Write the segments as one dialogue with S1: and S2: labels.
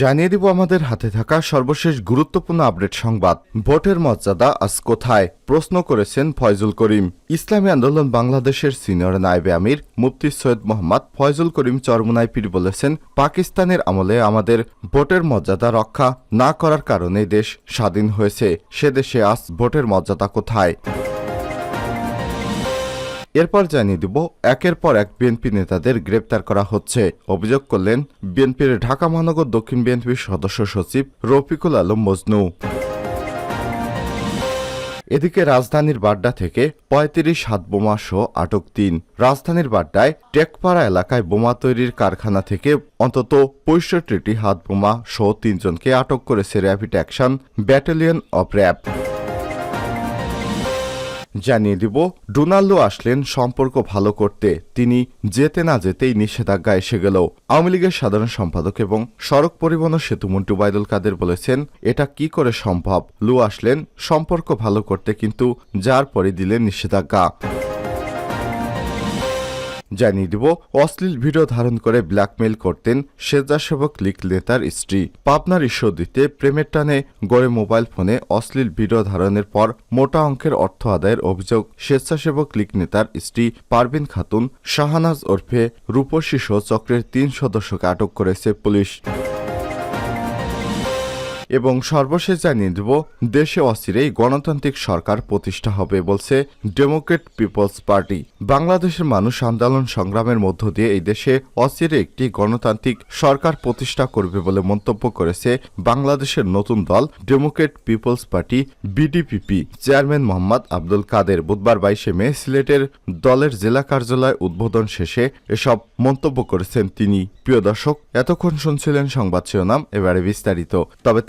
S1: জানিয়ে দিব আমাদের হাতে থাকা সর্বশেষ গুরুত্বপূর্ণ আপডেট সংবাদ। ভোটের মর্যাদা আজ কোথায়? প্রশ্ন করেছেন ফয়জুল করিম। ইসলামী আন্দোলন বাংলাদেশের সিনিয়র নায়েবে আমির, মুফতি সৈয়দ মোহাম্মদ ফয়জুল করিম চরমুনাই পীর বলেছেন, পাকিস্তানের আমলে আমাদের ভোটের মর্যাদা রক্ষা না করার কারণে দেশ স্বাধীন হয়েছে। সে দেশে আজ ভোটের মর্যাদা কোথায়? এরপর জানিয়ে দিব, একের পর এক বিএনপি নেতাদের গ্রেপ্তার করা হচ্ছে। অভিযোগ করলেন বিএনপির ঢাকা মহানগর দক্ষিণ বিএনপির সদস্য সচিব রফিকুল আলম মজনু। এদিকে রাজধানীর বাড্ডা থেকে পঁয়ত্রিশ হাত বোমা সহ আটক তিন। রাজধানীর বাড্ডায় টেকপাড়া এলাকায় বোমা তৈরির কারখানা থেকে অন্তত পঁয়ষট্টিটি হাত বোমা সহ তিনজনকে আটক করেছে rapid action battalion of RAB. জানিয়ে দিব, ডোনাল্ডো আসলেন সম্পর্ক ভালো করতে। তিনি যেতে না যেতেই নিষেধাজ্ঞা এসে গেল। আওয়ামী লীগের সাধারণ সম্পাদক এবং সড়ক পরিবহন সেতুমন্ত্রী ওবায়দুল কাদের বলেছেন, এটা কি করে সম্ভব? লু আসলেন, সম্পর্ক ভালো করতে কিন্তু যার পরে দিলেন নিষেধাজ্ঞা। জানিয়ে দিব, অশ্লীল ভিডিও ধারণ করে ব্ল্যাকমেইল করতেন স্বেচ্ছাসেবক লীগ নেতার স্ত্রী। পাবনার ঈশ্বরদীতে প্রেমের টানে গড়ে মোবাইল ফোনে অশ্লীল ভিডিও ধারণের পর মোটা অঙ্কের অর্থ আদায়ের অভিযোগ স্বেচ্ছাসেবক লীগ নেতার স্ত্রী পারভিন খাতুন, শাহানাজ ওরফে রূপসী সহ চক্রের তিন সদস্যকে আটক করেছে পুলিশ। এবং সর্বশেষ জানিয়ে দেব, দেশে অস্থিরেই গণতান্ত্রিক সরকার প্রতিষ্ঠা হবে বলছে ডেমোক্রেট পিপলস পার্টি বাংলাদেশের মানুষ আন্দোলন সংগ্রামের মধ্য দিয়ে এই দেশে অস্থিরে একটি গণতান্ত্রিক সরকার প্রতিষ্ঠা করবে বলে মন্তব্য করেছে বাংলাদেশের নতুন দল democrat peoples party BDPP chairman Mohammad Abdul Kader বুধবার বাইশে মে সিলেটের দলের জেলা কার্যালয় উদ্বোধন শেষে এসব মন্তব্য করেছেন তিনি। প্রিয় দর্শক, এতক্ষণ শুনছিলেন সংবাদ শিরোনাম, এবারে বিস্তারিত। তবে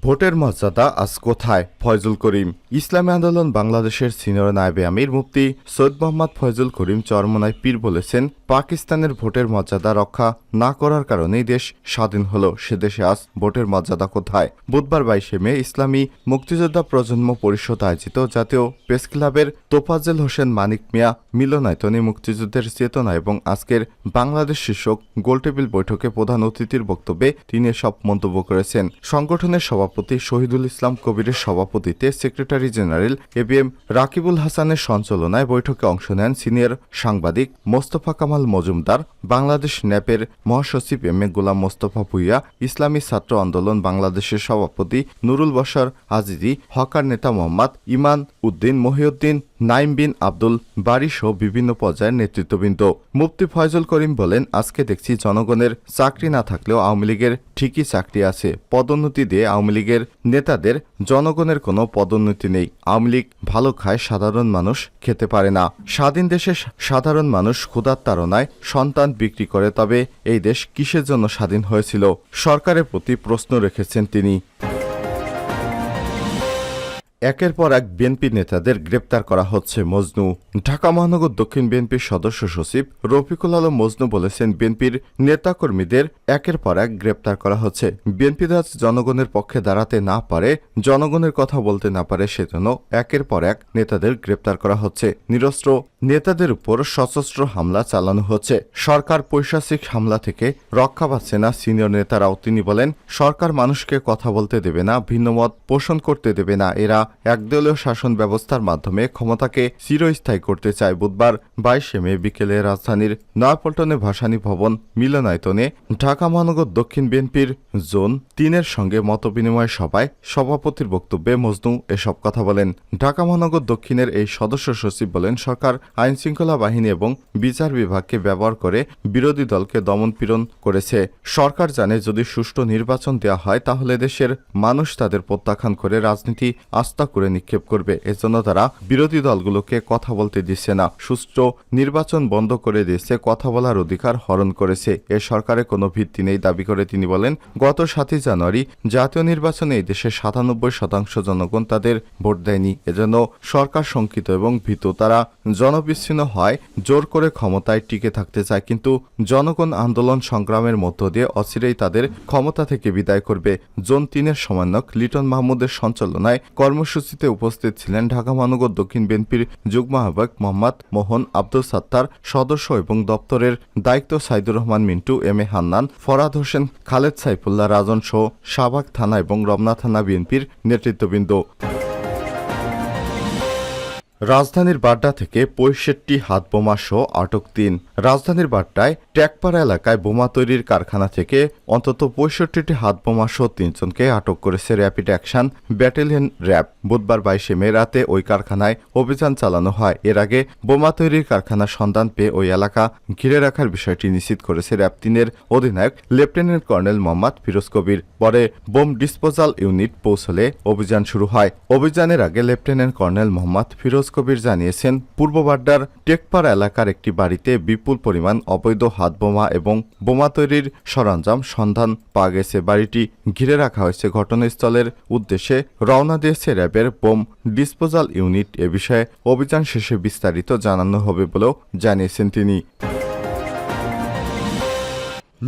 S1: ভোটের মর্যাদা আজ কোথায়? ফয়জুল করিম। ইসলামী আন্দোলন বাংলাদেশের সিনিয়র নায়েবে আমির মুফতি সৈয়দ মোহাম্মদ ফয়জুল করিম চরমনায় পীর বলেছেন, পাকিস্তানের ভোটের মর্যাদা রক্ষা না করার কারণেই দেশ স্বাধীন হল। সে দেশে আজ ভোটের মর্যাদা কোথায়? বুধবার বাইশে মে ইসলামী মুক্তিযোদ্ধা প্রজন্ম পরিষদ আয়োজিত জাতীয় প্রেস ক্লাবের তোফাজেল হোসেন মানিক মিয়া মিলনায়তনে মুক্তিযুদ্ধের চেতনা এবং আজকের বাংলাদেশ শীর্ষক গোলটেবিল বৈঠকে প্রধান অতিথির বক্তব্যে তিনি সব মন্তব্য করেছেন। সংগঠনের সভাপতি শহীদুল ইসলাম কবিরের সভাপতিতে secretary general A B M Rakibul হাসানের সঞ্চালনায় বৈঠকে অংশ নেন সিনিয়র সাংবাদিক মোস্তফা কামাল মজুমদার, বাংলাদেশ ন্যাপের মহাসচিব এম এ গোলাম মোস্তফা ভুইয়া, ইসলামী ছাত্র আন্দোলন বাংলাদেশের সভাপতি নুরুল বশর আজিজি, হকার নেতা মোহাম্মদ ইমান উদ্দিন মহিউদ্দিন নাইম বিন আব্দুল বারি সহ বিভিন্ন পর্যায়ের নেতৃত্ববৃন্দ। মুফতি ফয়জুল করিম বলেন, আজকে দেখছি জনগণের চাকরি না থাকলেও আওয়ামী লীগের ঠিকই চাকরি আছে। পদোন্নতি দিয়ে আওয়ামী লীগের নেতাদের জনগণের কোনো পদোন্নতি নেই। আওয়ামী লীগ ভালো খায় সাধারণ মানুষ খেতে পারে না। স্বাধীন দেশে সাধারণ মানুষ ক্ষুধার তাড়নায় সন্তান বিক্রি করে, তবে এই দেশ কিসের জন্য স্বাধীন হয়েছিল? সরকারের প্রতি প্রশ্ন রেখেছেন তিনি। একের পর এক বিএনপি নেতাদের গ্রেপ্তার করা হচ্ছে মজনু। ঢাকা মহানগর দক্ষিণ বিএনপির সদস্য সচিব রফিকুল আলম মজনু বলেছেন, বিএনপির নেতাকর্মীদের একের পর এক গ্রেপ্তার করা হচ্ছে। বিএনপি রাজ জনগণের পক্ষে দাঁড়াতে না পারে, জনগণের কথা বলতে না পারে, সেজন্য একের পর এক নেতাদের গ্রেপ্তার করা হচ্ছে। নিরস্ত্র নেতাদের উপর সশস্ত্র হামলা চালানো হচ্ছে। সরকার পৈশাচিক হামলা থেকে রক্ষা পাচ্ছে না সিনিয়র নেতারাও। তিনি বলেন, সরকার মানুষকে কথা বলতে দেবে না, ভিন্নমত পোষণ করতে দেবে না। এরা একদলীয় শাসন ব্যবস্থার মাধ্যমে ক্ষমতাকে চিরস্থায়ী করতে চায় বুধবার বাইশে মে বিকেলে রাজধানীর নয়াপল্টনে ভাসানী ভবন মিলনায়তনে ঢাকা মহানগর দক্ষিণ বিএনপির জোন তিনের সঙ্গে মতবিনিময় সভায় সভাপতির বক্তব্যে মজনু এসব কথা বলেন। ঢাকা মহানগর দক্ষিণের এই সদস্য সচিব বলেন, সরকার আইন শৃঙ্খলা বাহিনী এবং বিচার বিভাগকে ব্যবহার করে বিরোধী দলকে দমন পীড়ন করেছে। সরকার জানে যদি সুষ্ঠু নির্বাচন দেওয়া হয়, তাহলে দেশের মানুষ তাদের প্রত্যাখ্যান করে রাজনীতি আস্থা বস্তা করে নিক্ষেপ করবে। এজন্য তারা বিরোধী দলগুলোকে কথা বলতে দিচ্ছে না। সুষ্ঠু নির্বাচন বন্ধ করে দিয়েছে, কথা বলার অধিকার হরণ করেছে। এ সরকারের কোনো ভিত্তি নেই দাবি করে তিনি বলেন, গত সাতই জানুয়ারি জাতীয় নির্বাচনে এই দেশের সাতানব্বই শতাংশ জনগণ তাদের ভোট দেয়নি। এজন্য সরকার শঙ্কিত এবং ভীত। তারা জনবিচ্ছিন্ন হয়, জোর করে ক্ষমতায় টিকে থাকতে চায়, কিন্তু জনগণ আন্দোলন সংগ্রামের মধ্য দিয়ে অচিরেই তাদের ক্ষমতা থেকে বিদায় করবে। জোন তিনের সমন্বয়ক লিটন মাহমুদের সঞ্চালনায় কর্মসূচিতে উপস্থিত ছিলেন ঢাকা মহানগর দক্ষিণ বিএনপির যুগ্ম আহ্বায়ক মোহাম্মদ মোহন আব্দুল সাত্তার সদস্য এবং দপ্তরের দায়িত্ব সাইদুর রহমান মিন্টু, এম এ হান্নান, ফরাদ হোসেন, খালেদ সাইফুল্লাহ রাজন সহ শাহবাগ থানা এবং রমনা থানা বিএনপির নেতৃত্ববৃন্দ। রাজধানীর বাড্ডা থেকে পঁয়ষট্টি হাত বোমা সহ আটক তিন। রাজধানীর বাড্ডায় ট্যাকপাড়া এলাকায় বোমা তৈরির কারখানা থেকে অন্তত পঁয়ষট্টিটি হাত বোমা সহ তিনজনকে আটক করেছে র্যাপিড অ্যাকশন ব্যাটালিয়ন র্যাব। বুধবার বাইশে মে রাতে ওই কারখানায় অভিযান চালানো হয়। এর আগে বোমা তৈরির কারখানার সন্ধান পেয়ে ওই এলাকা ঘিরে রাখার বিষয়টি নিশ্চিত করেছে র্যাব তিনের অধিনায়ক লেফটেন্যান্ট কর্নেল মোহাম্মদ ফিরোজ কবির। পরে বোম ডিসপোজাল ইউনিট পৌঁছলে অভিযান শুরু হয়। অভিযানের আগে লেফটেন্যান্ট কর্নেল মোহাম্মদ ফিরোজ কবির জানিয়েছেন পূর্ব বাড্ডার টেকপাড়া এলাকার একটি বাড়িতে বিপুল পরিমাণ অবৈধ হাত বোমা এবং বোমা তৈরির সরঞ্জাম সন্ধান পাওয়া গেছে। বাড়িটি ঘিরে রাখা হয়েছে। ঘটনাস্থলের উদ্দেশ্যে রওনা দিয়েছে র্যাবের বোম ডিসপোজাল ইউনিট। এ বিষয়ে অভিযান শেষে বিস্তারিত জানানো হবে বলেও জানিয়েছেন তিনি।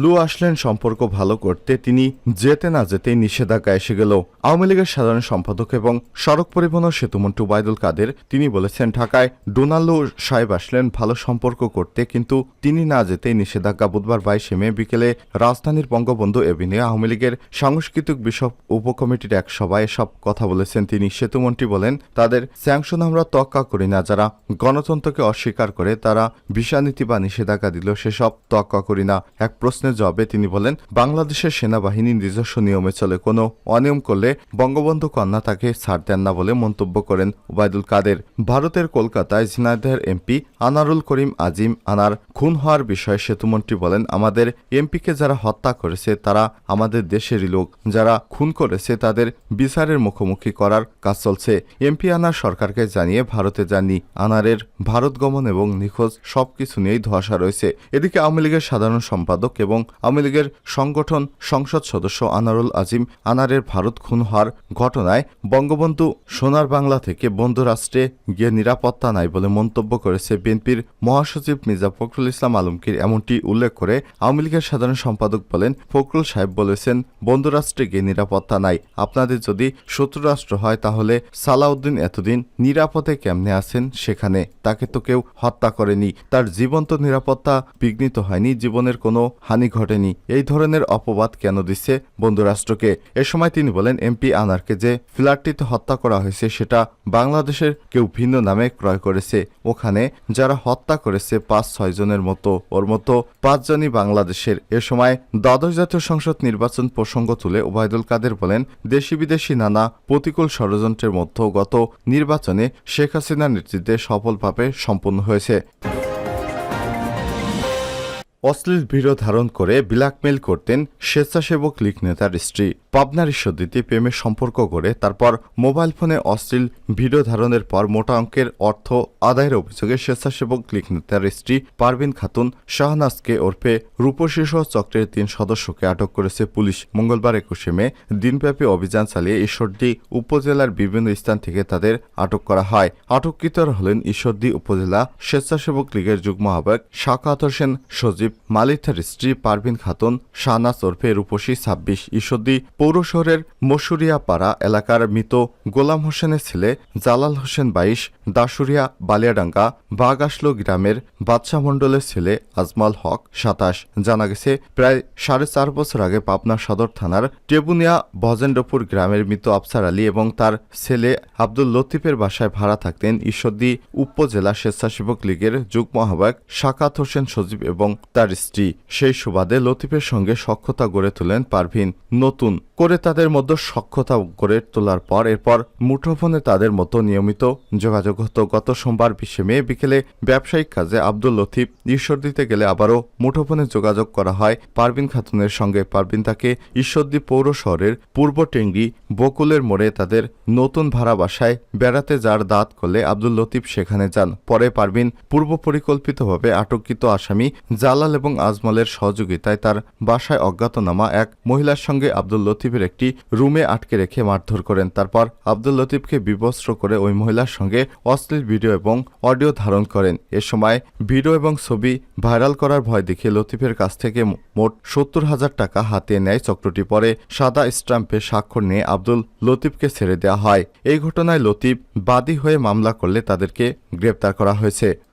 S1: লু আসলেন সম্পর্ক ভালো করতে। তিনি যেতে না যেতেই নিষেধাজ্ঞা এসে গেল। আওয়ামী লীগের সাধারণ সম্পাদক এবং সড়ক পরিবহন সেতুমন্ত্রী ওবায়দুল কাদের, তিনি বলেছেন, ঢাকায় ডোনাল্ডো সাহেব আসলেন ভালো সম্পর্ক করতে, কিন্তু তিনি না যেতেই নিষেধাজ্ঞা বুধবার বাইশে মে বিকেলে রাজধানীর বঙ্গবন্ধু এভিনিউ আওয়ামী লীগের সাংস্কৃতিক বিষয় উপকমিটির এক সভায় সব কথা বলেছেন। তিনি সেতুমন্ত্রী বলেন, তাদের স্যাংশন আমরা তক্কা করি না। যারা গণতন্ত্রকে অস্বীকার করে, তারা ভিসানীতি বা নিষেধাজ্ঞা দিল সেসব তক্কা করি না। এক প্রশ্নের জবাবে তিনি বলেন, বাংলাদেশের সেনাবাহিনী নিজস্ব নিয়মে চলে, কোনো অনিয়ম করলে বঙ্গবন্ধু কন্যা তাকে ছাড় দেন না বলে মন্তব্য করেন ওবায়দুল কাদের। ভারতের কলকাতায় ঝিনাইদহের এমপি আনারুল করিম আজিম আনার খুন হওয়ার বিষয়ে সেতুমন্ত্রী বলেন, আমাদের এমপিকে যারা হত্যা করেছে তারা আমাদের দেশেরই লোক, যারা খুন করেছে তাদের বিচারের মুখোমুখি করার কাজ চলছে। এমপি আনার সরকারকে জানিয়ে ভারতে যাননি, আনারের ভারত গমন এবং নিখোঁজ সবকিছু নিয়েই ধোয়াশা রয়েছে। এদিকে আওয়ামী লীগের সাধারণ সম্পাদক এবং আওয়ামী লীগের সংগঠন সংসদ সদস্য আনারুল আজিম আনারের ভারত খুন হওয়ার ঘটনায় বঙ্গবন্ধু সোনার বাংলা থেকে বন্ধু রাষ্ট্রে গিয়ে নিরাপত্তা নাই বলে মন্তব্য করেছে বিএনপির মহাসচিব মির্জা ফখরুল ইসলাম আলমগীর। এমনটি উল্লেখ করে আওয়ামী লীগের সাধারণ সম্পাদক বলেন, ফখরুল সাহেব বলেছেন বন্ধু রাষ্ট্রে গিয়ে নিরাপত্তা নাই। আপনাদের যদি শত্রু রাষ্ট্র হয় তাহলে সালাউদ্দিন এতদিন নিরাপদে কেমনে আছেন সেখানে? তাকে তো কেউ হত্যা করেনি। তার জীবন্ত নিরাপত্তা বিঘ্নিত হয়নি। জীবনের কোনো হানি ঘটেনি। এই ধরনের অপবাদ কেন দিচ্ছে বন্ধুরাষ্ট্রকে? এ সময় তিনি বলেন এমপি আনারকে যে ফ্ল্যাটটিতে হত্যা করা হয়েছে, সেটা বাংলাদেশের কেউ ভিন্ন নামে ক্রয় করেছে। ওখানে যারা হত্যা করেছে পাঁচ ছয় জনের মতো, ওর মতো পাঁচজনই বাংলাদেশের। এ সময় দ্বাদশ জাতীয় সংসদ নির্বাচন প্রসঙ্গ তুলে ওবায়দুল কাদের বলেন দেশি বিদেশি নানা প্রতিকূল ষড়যন্ত্রের মধ্যেও গত নির্বাচনে শেখ হাসিনার নেতৃত্বে সফলভাবে সম্পন্ন হয়েছে। অশ্লীল ভিডিও ধারণ করে ব্ল্যাকমেল করতেন স্বেচ্ছাসেবক লীগ নেতার স্ত্রী। পাবনার ঈশ্বরদীতে প্রেমের সম্পর্ক করে তারপর মোবাইল ফোনে অশ্লীল ভিডিও ধারণের পর মোটা অঙ্কের অর্থ আদায়ের অভিযোগে স্বেচ্ছাসেবক লীগ নেতার স্ত্রী পারভিন খাতুন শাহনাজকে ওরফে রূপশীর্ষ চক্রের তিন সদস্যকে আটক করেছে পুলিশ। মঙ্গলবার একুশে মে দিনব্যাপী অভিযান চালিয়ে ঈশ্বরদী উপজেলার বিভিন্ন স্থান থেকে তাদের আটক করা হয়। আটককৃতরা হলেন ঈশ্বরদী উপজেলা স্বেচ্ছাসেবক লীগের যুগ্ম আহ্বায়ক শাকাত হোসেন সজীব মালিথার স্ত্রী পারভিন খাতুন শাহনাজ ওরফে রূপসী ছাব্বিশ। ঈশ্বরদী পৌর শহরের মসুরিয়াপাড়া এলাকার মৃত গোলাম হোসেনের ছেলে জালাল হোসেন বাইশ দাসুরিয়া বালিয়াডাঙ্গা বাগাসলো গ্রামের বাদশাহ মণ্ডলের ছেলে আজমাল হক সাতাশ। জানা গেছে, প্রায় সাড়ে চার বছর আগে পাবনা সদর থানার টেবুনিয়া ভজেন্দ্রপুর গ্রামের মৃত আফসার আলী এবং তার ছেলে আব্দুল লতিফের বাসায় ভাড়া থাকতেন ঈশ্বরদী উপজেলা স্বেচ্ছাসেবক লীগের যুগ্ম আহ্বায়ক শাকাত হোসেন সজীব এবং তার স্ত্রী। সেই সুবাদে লতিফের সঙ্গে সখ্যতা গড়ে তোলেন পারভিন, নতুন করে তাদের মধ্যে সখ্যতা গড়ে তোলার পর এরপর মুঠোফোনে তাদের মতো নিয়মিত যোগাযোগ হতো। গত সোমবার বিশে মে বিকেলে ব্যবসায়িক কাজে আব্দুল লতিফ ঈশ্বর দিতে গেলে আবারও মুঠোফোনে যোগাযোগ করা হয়। পারভিন খাতুনের সঙ্গে পারভিন তাকে ঈশ্বরদী পৌর শহরের পূর্ব টেঙ্গি বকুলের মোড়ে তাদের নতুন ভাড়া বাসায় বেড়াতে যার দাঁত করলে আব্দুল লতিফ সেখানে যান। পরে পারভিন পূর্ব পরিকল্পিতভাবে আটককৃত আসামি জালাল এবং আজমলের সহযোগিতায় তার বাসায় অজ্ঞাতনামা এক মহিলার সঙ্গে আব্দুল লতিফের একটি রুমে আটকে রেখে মারধর করেন। তারপর আব্দুল লতিফকে বিবস্ত্র করে ওই মহিলার সঙ্গে অশ্লীল ভিডিও এবং অডিও ধারণ করেন। এ সময় ভিডিও এবং ছবি ভাইরাল করার ভয় দেখে লতিফের কাছ থেকে মোট সত্তর হাজার টাকা হাতিয়ে নেয় চক্রটি। পরে সাদা স্ট্যাম্পে স্বাক্ষর নিয়ে আব্দুল লতিফকে ছেড়ে দেওয়া হয়। এই ঘটনায় লতিফ বাদী হয়ে মামলা করলে তাদেরকে গ্রেপ্তার করা হয়েছে।